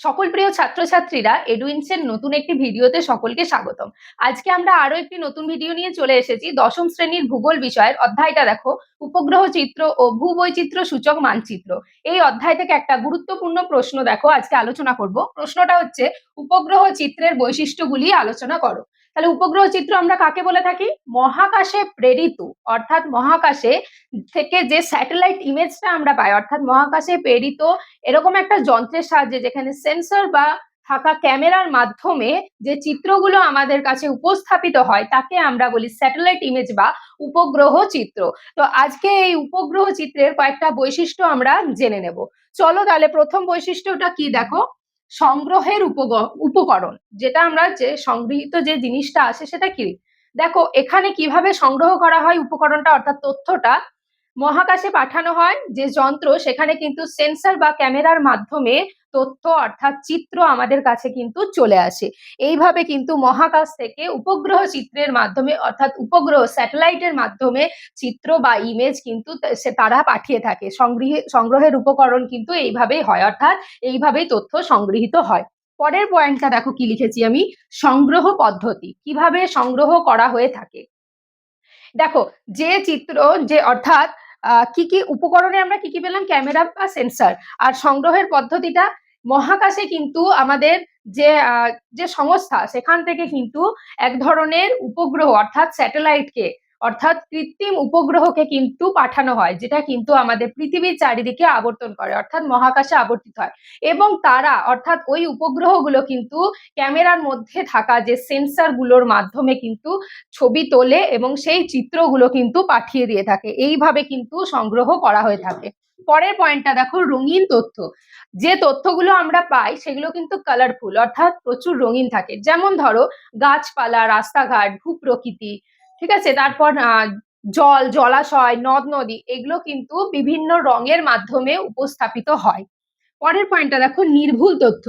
সকল প্রিয় ছাত্রছাত্রীরা এডুইন্সের নতুন একটি ভিডিওতে সকলকে স্বাগতম। আজকে আমরা আরও একটি নতুন ভিডিও নিয়ে চলে এসেছি। দশম শ্রেণির ভূগোল বিষয়ের অধ্যায়টা দেখো। উপগ্রহ চিত্র ও ভূবৈচিত্র সূচক মানচিত্র। এই অধ্যায় থেকে একটা গুরুত্বপূর্ণ প্রশ্ন দেখো, আজকে আলোচনা করব। প্রশ্নটা হচ্ছে, উপগ্রহ চিত্রের বৈশিষ্ট্যগুলি আলোচনা করো। তাহলে উপগ্রহ চিত্র আমরা কাকে বলে থাকি? মহাকাশে প্রেরিত, অর্থাৎ মহাকাশে থেকে যে স্যাটেলাইট ইমেজটা আমরা পাই, অর্থাৎ মহাকাশে প্রেরিত এরকম একটা যন্ত্রের সাহায্যে, যেখানে সেন্সর বা থাকা ক্যামেরার মাধ্যমে যে চিত্রগুলো আমাদের কাছে উপস্থাপিত হয়, তাকে আমরা বলি স্যাটেলাইট ইমেজ বা উপগ্রহ চিত্র। তো আজকে এই উপগ্রহ চিত্রের কয়েকটা বৈশিষ্ট্য আমরা জেনে নেব। চলো তাহলে প্রথম বৈশিষ্ট্যটা কি দেখো? সংগ্রহের উপকরণ। যেটা আমরা যে সংগৃহীত যে জিনিসটা আছে সেটা কি? দেখো, এখানে কীভাবে সংগ্রহ করা হয় উপকরণটা অর্থাৎ তথ্যটা মহাকাশে পাঠানো হয় যে যন্ত্র, সেখানে কিন্তু সেন্সর বা ক্যামেরার মাধ্যমে তথ্য অর্থাৎ চিত্র আমাদের কাছে কিন্তু চলে আসে। এইভাবে কিন্তু মহাকাশ থেকে উপগ্রহ চিত্রের মাধ্যমে অর্থাৎ উপগ্রহ স্যাটেলাইটের মাধ্যমে চিত্র বা ইমেজ কিন্তু সে তারা পাঠিয়ে থাকে। সংগৃহে সংগ্রহের উপকরণ কিন্তু এইভাবেই হয়, অর্থাৎ এইভাবেই তথ্য সংগৃহীত হয়। পরের পয়েন্টটা দেখো কি লিখেছি আমি, সংগ্রহ পদ্ধতি। কীভাবে সংগ্রহ করা হয়ে থাকে? দেখো, যে চিত্র, যে অর্থাৎ কি কি উপকরণে আমরা কি কি পেলাম? ক্যামেরা বা সেন্সার। আর সংগ্রহের পদ্ধতিটা মহাকাশে কিন্তু আমাদের যে যে সংস্থা, সেখান থেকে কিন্তু এক ধরনের উপগ্রহ অর্থাৎ স্যাটেলাইটকে অর্থাৎ কৃত্রিম উপগ্রহকে কিন্তু পাঠানো হয়, যেটা কিন্তু আমাদের পৃথিবীর চারিদিকে আবর্তন করে, অর্থাৎ মহাকাশে আবর্তিত হয়। এবং তারা, অর্থাৎ ওই উপগ্রহগুলো কিন্তু ক্যামেরার মধ্যে থাকা যে সেন্সরগুলোর মাধ্যমে কিন্তু ছবি তোলে এবং সেই চিত্রগুলো কিন্তু পাঠিয়ে দিয়ে থাকে। এইভাবে কিন্তু সংগ্রহ করা হয়ে থাকে। পরের পয়েন্টটা দেখো, রঙিন তথ্য। যে তথ্যগুলো আমরা পাই, সেগুলো কিন্তু কালারফুল অর্থাৎ প্রচুর রঙিন থাকে। যেমন ধরো, গাছপালা, রাস্তাঘাট, ভূপ্রকৃতি ঠিক আছে? তারপর জল, জলাশয়, নদ, নদী এগুলো কিন্তু বিভিন্ন রঙের মাধ্যমে উপস্থাপিত হয়। পরের পয়েন্টটা দেখো, নির্ভুল তথ্য।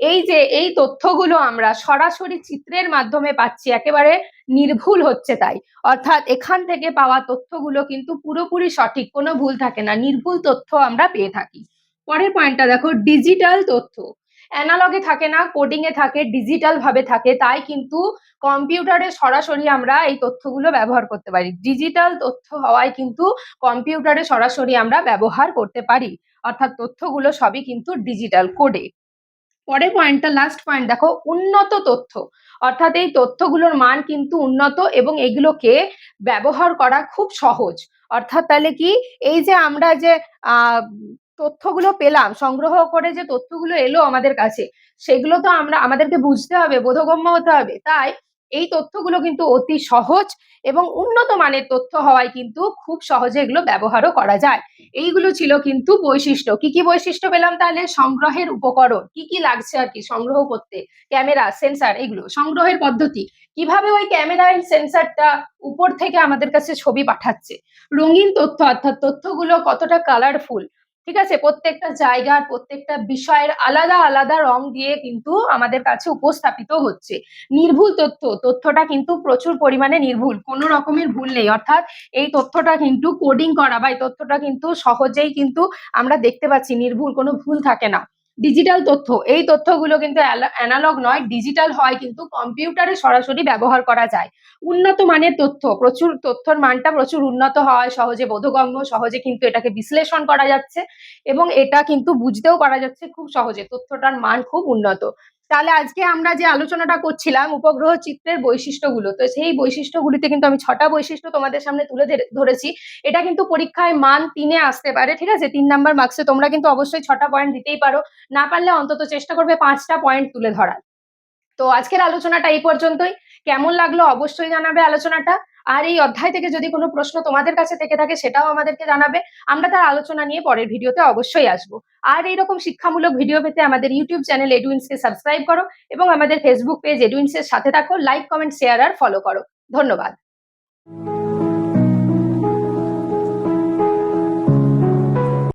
এই যে, এই তথ্যগুলো আমরা সরাসরি চিত্রের মাধ্যমে পাচ্ছি, একেবারে নির্ভুল হচ্ছে তাই। অর্থাৎ এখান থেকে পাওয়া তথ্যগুলো কিন্তু পুরোপুরি সঠিক, কোনো ভুল থাকে না, নির্ভুল তথ্য আমরা পেয়ে থাকি। পরের পয়েন্টটা দেখো ডিজিটাল তথ্য। অ্যানালগে থাকে না কোডিং এ থাকে ডিজিটাল ভাবে থাকে, তাই কিন্তু কম্পিউটারে সরাসরি আমরা এই তথ্যগুলো ব্যবহার করতে পারি। ডিজিটাল তথ্য হওয়ায় কিন্তু কম্পিউটারে সরাসরি আমরা ব্যবহার করতে পারি। অর্থাৎ তথ্যগুলো সবই কিন্তু ডিজিটাল কোডে পরের পয়েন্টটা লাস্ট পয়েন্ট দেখো, উন্নত তথ্য। অর্থাৎ এই তথ্যগুলোর মান কিন্তু উন্নত এবং এগুলোকে ব্যবহার করা খুব সহজ। অর্থাৎ তাহলে কি, এই যে আমরা যে তথ্যগুলো পেলাম, সংগ্রহ করে যে তথ্যগুলো এলো আমাদের কাছে, সেগুলো তো আমরা, আমাদেরকে বুঝতে হবে, বোধগম্য হতে হবে। তাই এই তথ্যগুলো কিন্তু অতি সহজ এবং উন্নত মানের তথ্য হওয়ায় কিন্তু খুব সহজে এগুলো ব্যবহারও করা যায়। এইগুলো ছিল কিন্তু বৈশিষ্ট্য। কি কি বৈশিষ্ট্য পেলাম তাহলে? সংগ্রহের উপকরণ। কি কি লাগছে আর কি? সংগ্রহ করতে, ক্যামেরা, সেন্সার, এগুলো। সংগ্রহের পদ্ধতি। কীভাবে ওই ক্যামেরা সেন্সারটা উপর থেকে আমাদের কাছে ছবি পাঠাচ্ছে? রঙিন তথ্য, অর্থাৎ তথ্যগুলো কতটা কালারফুল ঠিক আছে? প্রত্যেকটা জায়গার, প্রত্যেকটা বিষয়ের আলাদা আলাদা রং দিয়ে কিন্তু আমাদের কাছে উপস্থাপিত হচ্ছে। নির্ভুল তথ্য, তথ্যটা কিন্তু প্রচুর পরিমাণে নির্ভুল, কোনো রকমের ভুল নেই। অর্থাৎ এই তথ্যটা কিন্তু কোডিং করা বা এই তথ্যটা কিন্তু সহজেই কিন্তু আমরা দেখতে পাচ্ছি, নির্ভুল, কোনো ভুল থাকে না। ডিজিটাল তথ্য। এই তথ্যগুলো কিন্তু অ্যানালগ নয় ডিজিটাল হয় কিন্তু কম্পিউটারে সরাসরি ব্যবহার করা যায়। উন্নত মানের তথ্য, প্রচুর তথ্যর মানটা প্রচুর উন্নত হয়, সহজে বোধগম্য, সহজে কিন্তু এটাকে বিশ্লেষণ করা যাচ্ছে এবং এটা কিন্তু বুঝতেও পারা যাচ্ছে খুব সহজে, তথ্যটার মান খুব উন্নত। তাহলে আজকে আমরা যে আলোচনাটা করছিলাম উপগ্রহ চিত্রের বৈশিষ্ট্যগুলো, তো সেই বৈশিষ্ট্যগুলিতে কিন্তু আমি ছটা বৈশিষ্ট্য তোমাদের সামনে তুলে ধরে- ধরেছি। এটা কিন্তু পরীক্ষায় মান তিনে আসতে পারে, ঠিক আছে? তিন নাম্বার মার্কসে তোমরা কিন্তু অবশ্যই ছটা পয়েন্ট দিতেই পারো। না পারলে অন্তত চেষ্টা করবে পাঁচটা পয়েন্ট তুলে ধরার। তো আজকের আলোচনাটা এই পর্যন্তই। কেমন লাগল অবশ্যই জানাবে আলোচনাটা। আর এই অধ্যায় থেকে যদি কোনো প্রশ্ন তোমাদের কাছে থেকে থাকে, সেটাও আমাদেরকে জানাবে। আমরা তার আলোচনা নিয়ে পরের ভিডিওতে অবশ্যই আসব। আর এইরকম শিক্ষামূলক ভিডিও পেতে আমাদের ইউটিউব চ্যানেল এডুইন্সকে সাবস্ক্রাইব করো এবং আমাদের ফেসবুক পেজ এডুইন্সের সাথে থাকো। লাইক কমেন্ট শেয়ার আর ফলো করো। ধন্যবাদ।